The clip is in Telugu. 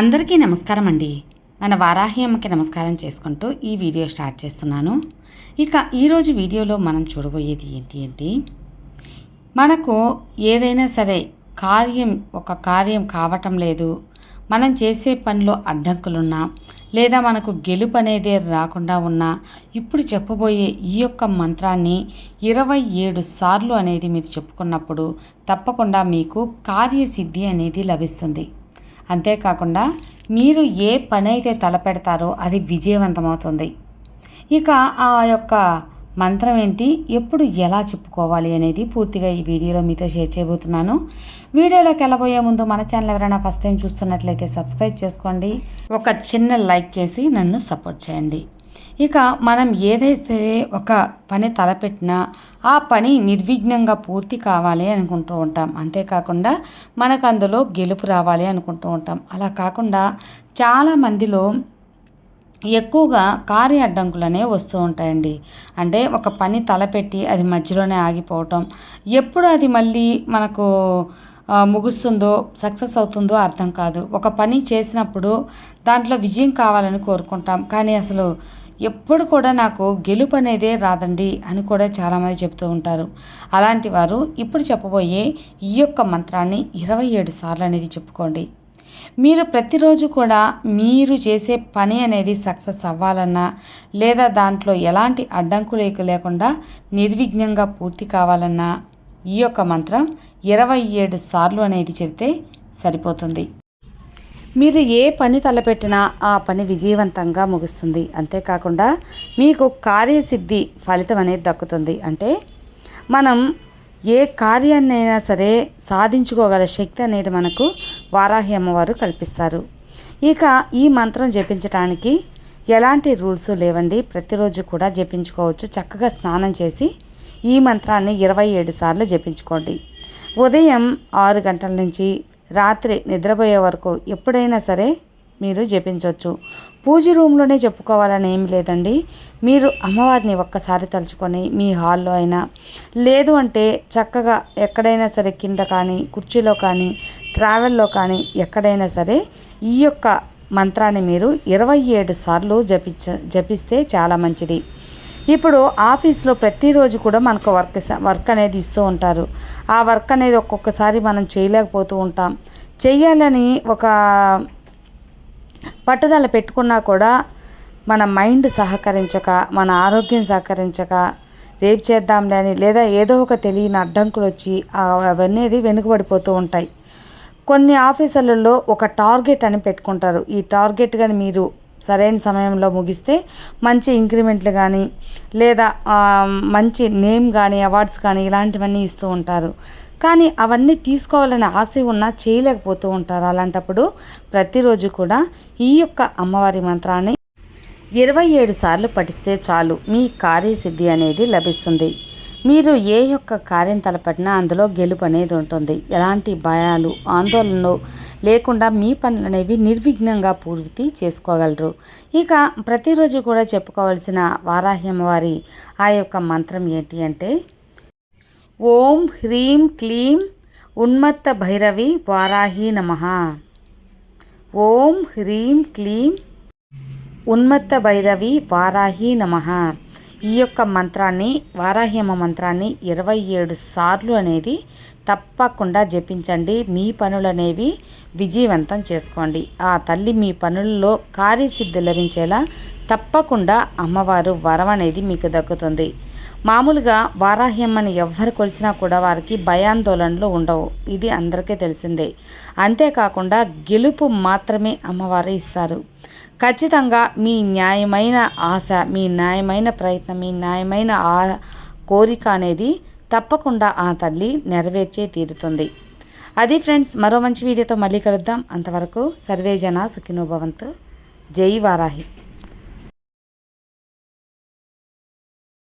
అందరికీ నమస్కారం అండి మన వారాహి అమ్మకి నమస్కారం చేసుకుంటూ ఈ వీడియో స్టార్ట్ చేస్తున్నాను. ఇక ఈరోజు వీడియోలో మనం చూడబోయేది ఏంటి అంటే మనకు ఏదైనా సరే కార్యం ఒక కార్యం కావటం లేదు. మనం చేసే పనిలో అడ్డంకులున్నా లేదా మనకు గెలుపు అనేది రాకుండా ఉన్నా ఇప్పుడు చెప్పబోయే ఈ యొక్క మంత్రాన్ని ఇరవై ఏడు సార్లు అనేది మీరు చెప్పుకున్నప్పుడు తప్పకుండా మీకు కార్యసిద్ధి అనేది లభిస్తుంది. అంతేకాకుండా మీరు ఏ పని అయితే తలపెడతారో అది విజయవంతమవుతుంది. ఇక ఆ యొక్క మంత్రం ఏంటి? ఎప్పుడు ఎలా చెప్పుకోవాలి అనేది పూర్తిగా ఈ వీడియోలో మీతో షేర్ చేయబోతున్నాను. వీడియోలోకి వెళ్ళబోయే ముందు మన ఛానల్ ఎవరైనా ఫస్ట్ టైం చూస్తున్నట్లయితే సబ్స్క్రైబ్ చేసుకోండి. ఒక చిన్న లైక్ చేసి నన్ను సపోర్ట్ చేయండి. ఇక మనం ఏదైతే ఒక పని తలపెట్టినా ఆ పని నిర్విఘ్నంగా పూర్తి కావాలి అనుకుంటూ ఉంటాం. అంతేకాకుండా మనకు అందులో గెలుపు రావాలి అనుకుంటూ ఉంటాం. అలా కాకుండా చాలా మందిలో ఎక్కువగా కార్య అడ్డంకులు అనేవి వస్తూ ఉంటాయండి. అంటే ఒక పని తలపెట్టి అది మధ్యలోనే ఆగిపోవటం. ఎప్పుడు అది మళ్ళీ మనకు ముగుస్తుందో సక్సెస్ అవుతుందో అర్థం కాదు. ఒక పని చేసినప్పుడు దాంట్లో విజయం కావాలని కోరుకుంటాం. కానీ అసలు ఎప్పుడు కూడా నాకు గెలుపు అనేదే రాదండి అని కూడా చాలామంది చెప్తూ ఉంటారు. అలాంటి వారు ఇప్పుడు చెప్పబోయే ఈ యొక్క మంత్రాన్ని ఇరవై ఏడు సార్లు అనేది చెప్పుకోండి. మీరు ప్రతిరోజు కూడా మీరు చేసే పని అనేది సక్సెస్ అవ్వాలన్నా లేదా దాంట్లో ఎలాంటి అడ్డంకులు లేకుండా నిర్విఘ్నంగా పూర్తి కావాలన్నా ఈ యొక్క మంత్రం ఇరవై ఏడు సార్లు అనేది చెబితే సరిపోతుంది. మీరు ఏ పని తలపెట్టినా ఆ పని విజయవంతంగా ముగుస్తుంది. అంతేకాకుండా మీకు కార్యసిద్ధి ఫలితం అనేది దక్కుతుంది. అంటే మనం ఏ కార్యాన్నైనా సరే సాధించుకోగల శక్తి అనేది మనకు వారాహి అమ్మవారు కల్పిస్తారు. ఇక ఈ మంత్రం జపించడానికి ఎలాంటి రూల్స్ లేవండి. ప్రతిరోజు కూడా జపించుకోవచ్చు. చక్కగా స్నానం చేసి ఈ మంత్రాన్ని ఇరవై ఏడు సార్లు జపించుకోండి. ఉదయం ఆరు గంటల నుంచి రాత్రి నిద్రపోయే వరకు ఎప్పుడైనా సరే మీరు జపించవచ్చు పూజ రూమ్లోనే చెప్పుకోవాలని ఏమి లేదండి. మీరు అమ్మవారిని ఒక్కసారి తలుచుకొని మీ హాల్లో అయినా లేదు అంటే చక్కగా ఎక్కడైనా సరే కింద కానీ కుర్చీలో కానీ ట్రావెల్లో కానీ ఎక్కడైనా సరే ఈ యొక్క మంత్రాన్ని మీరు ఇరవై ఏడు సార్లు జపించ జపిస్తే చాలా మంచిది. ఇప్పుడు ఆఫీస్లో ప్రతిరోజు కూడా మనకు వర్క్ వర్క్ అనేది ఇస్తూ ఉంటారు. ఆ వర్క్ అనేది ఒక్కొక్కసారి మనం చేయలేకపోతూ ఉంటాం. చేయాలని ఒక పట్టుదల పెట్టుకున్నా కూడా మన మైండ్ సహకరించక మన ఆరోగ్యం సహకరించక రేపు చేద్దాంలే అని లేదా ఏదో ఒక తెలియని అడ్డంకులు వచ్చి అవన్నీ వెనుకబడిపోతూ ఉంటాయి. కొన్ని ఆఫీసులలో ఒక టార్గెట్ అని పెట్టుకుంటారు. ఈ టార్గెట్ కానీ మీరు సరైన సమయంలో ముగిస్తే మంచి ఇంక్రిమెంట్లు కానీ లేదా మంచి నేమ్ కానీ అవార్డ్స్ కానీ ఇలాంటివన్నీ ఇస్తూ ఉంటారు. కానీ అవన్నీ తీసుకోవాలని ఆశ ఉన్నా చేయలేకపోతూ ఉంటారు. అలాంటప్పుడు ప్రతిరోజు కూడా ఈ యొక్క అమ్మవారి మంత్రాన్ని ఇరవై ఏడు సార్లు పఠిస్తే చాలు. మీ కార్యసిద్ధి అనేది లభిస్తుంది. మీరు ఏ యొక్క కార్యం తలపడినా అందులో గెలుపు అనేది ఉంటుంది. ఎలాంటి భయాలు ఆందోళనలు లేకుండా మీ పనులు అనేవి నిర్విఘ్నంగా పూర్తి చేసుకోగలరు. ఇక ప్రతిరోజు కూడా చెప్పుకోవాల్సిన వారాహ్యం వారి ఆ యొక్క మంత్రం ఏంటి అంటే ఓం హ్రీం క్లీం ఉన్మత్త భైరవి వారాహి నమ. ఓం హ్రీం క్లీం ఉన్మత్త భైరవి వారాహి నమ. ఈ యొక్క మంత్రాన్ని వారాహ్యమ మంత్రాన్ని ఇరవై ఏడు సార్లు అనేది తప్పకుండా జపించండి. మీ పనులు అనేవి విజయవంతం చేసుకోండి. ఆ తల్లి మీ పనుల్లో కార్యసిద్ధి లభించేలా తప్పకుండా అమ్మవారు వరం అనేది మీకు దక్కుతుంది. మామూలుగా వారాహ్యమ్మని ఎవ్వరు కొలిసినా కూడా వారికి భయాందోళనలు ఉండవు. ఇది అందరికీ తెలిసిందే. అంతేకాకుండా గెలుపు మాత్రమే అమ్మవారు ఇస్తారు. ఖచ్చితంగా మీ న్యాయమైన ఆశ మీ న్యాయమైన ప్రయత్నం మీ న్యాయమైన ఆ కోరిక అనేది తప్పకుండా ఆ తల్లి నెరవేర్చే తీరుతుంది. అది ఫ్రెండ్స్ మరో మంచి వీడియోతో మళ్ళీ కలుద్దాం. అంతవరకు సర్వేజన సుఖినోభవంతు జై వారాహి.